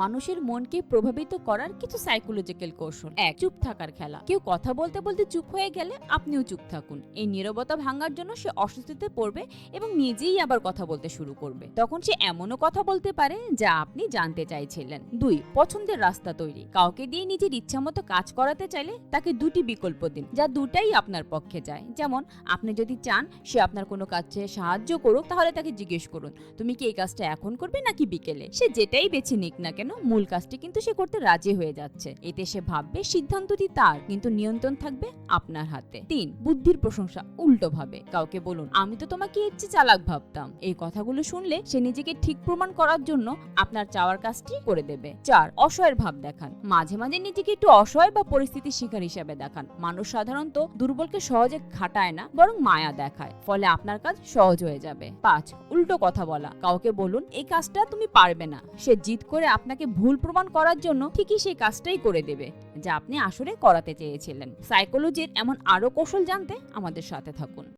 মানুষের মনকে প্রভাবিত করার কিছু সাইকোলজিক্যাল কৌশল। এক, চুপ থাকার খেলা। কেউ কথা বলতে বলতে চুপ হয়ে গেলে আপনিও চুপ থাকুন। এই নীরবতা ভাঙার জন্য সে অস্বস্তিতে পড়বে এবং নিজেই আবার কথা বলতে শুরু করবে। তখন সে এমনও কথা বলতে পারে যা আপনি জানতে চাইছিলেন। দুই, পছন্দের রাস্তা তৈরি। কাউকে দিয়ে নিজের ইচ্ছামতো কাজ করাতে চাইলে তাকে দুটি বিকল্প দিন, যা দুটাই আপনার পক্ষে যায়। যেমন, আপনি যদি চান সে আপনার কোনো কাজে সাহায্য করুক, তাহলে তাকে জিজ্ঞেস করুন, তুমি কি এই কাজটা এখন করবে নাকি বিকেলে? সে যেটাই বেছে নিক না কেন মূল কাজটি কিন্তু সে করতে রাজি হয়ে যাচ্ছে। এতে সে ভাববে সিদ্ধান্তটি তার, কিন্তু নিয়ন্ত্রণ থাকবে আপনার হাতে। তিন, বুদ্ধির প্রশংসা উল্টো ভাবে। কাউকে বলুন, আমি তো তোমাকে এর চেয়ে চালাক ভাবতাম। এই কথাগুলো শুনলে সে নিজেকে ঠিক প্রমাণ করার জন্য আপনার চাওয়ার কাজটি করে দেবে। চার, অসহায়ের ভাব দেখান। মাঝে মাঝে নিজেকে একটু অসহায় বা পরিস্থিতির শিকার হিসেবে দেখান। মানুষ সাধারণত দুর্বলকে সহজে খাটায় না, বরং মায়া দেখায়। ফলে আপনার কাজ সহজ হয়ে যাবে। পাঁচ, উল্টো কথা বলা। কাউকে বলুন, এই কাজটা তুমি পারবে না। সে জিদ করে আপনাকে ভুল প্রমাণ করার জন্য ঠিকই সেই কাজটাই করে দেবে, যা আপনি আসলে করাতে চেয়েছিলেন। সাইকোলজির এমন আরও কৌশল জানতে আমাদের সাথে থাকুন।